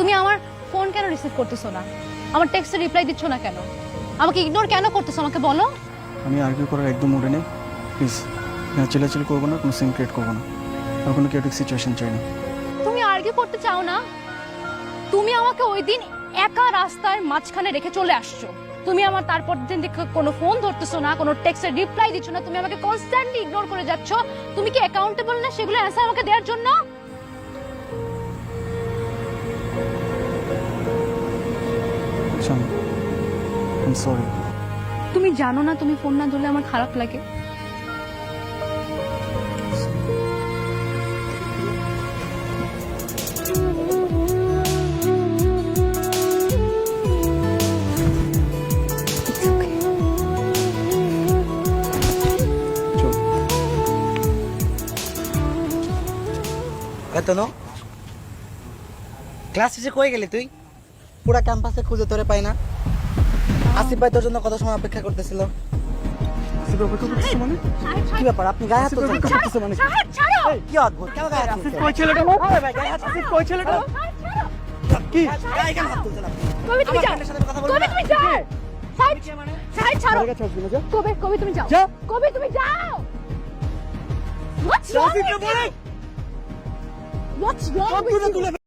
তুমি আমার ফোন কেন রিসিভ করতেছো না? আমার টেক্সটে রিপ্লাই দিচ্ছ না কেন? আমাকে ইগনোর কেন করতেছো? আমাকে বলো। আমি আর্কিউ করার একদম মুডে নেই। প্লিজ চিলাচিলি করব না কোনো সিন ক্রিয়েট করব না। আর কোনো কেউটিক সিচুয়েশন চাই না। তুমি আর্গিউ করতে চাও না? তুমি আমাকে ওই দিন একা রাস্তার মাঝখানে রেখে চলে আসছো। তুমি আমার তারপর দিন থেকে কোনো ফোন ধরতেছো না কোনো টেক্সটের রিপ্লাই দিচ্ছ না। তুমি আমাকে কনস্ট্যান্টলি ইগনোর করে যাচ্ছ। তুমি কি অ্যাকাউন্টেবল না সেগুলো অ্যান্সার আমাকে দেওয়ার জন্য? শান। আই সরি তুমি জানো না তুমি ফোন না ধরলে আমার খারাপ লাগে। Okay. ক্লাস শেষে কই গেলি তুই? পুরা ক্যাম্পাসে খুঁজে তোরে পাই না। আসিফ ভাই তোর জন্য কত সময় অপেক্ষা করতেছিল? মানে? কি ব্যাপার? আপনি গায়ে হাত তুলছেন মানে? কি অদ্ভুত? কেন গায়ে হাত তুলছেন? কই ছেলেটা? ভাই, গায়ে হাত তুলছেন। কই ছেলেটা? কি? গায়ে কেন হাত তুলছেন আপনি? কবে তুমি যাও! কবে? তুমি সাইড? সাইড ছাড়ো! কবে কবে তুমি। তুমি What's wrong with you? What's wrong with you?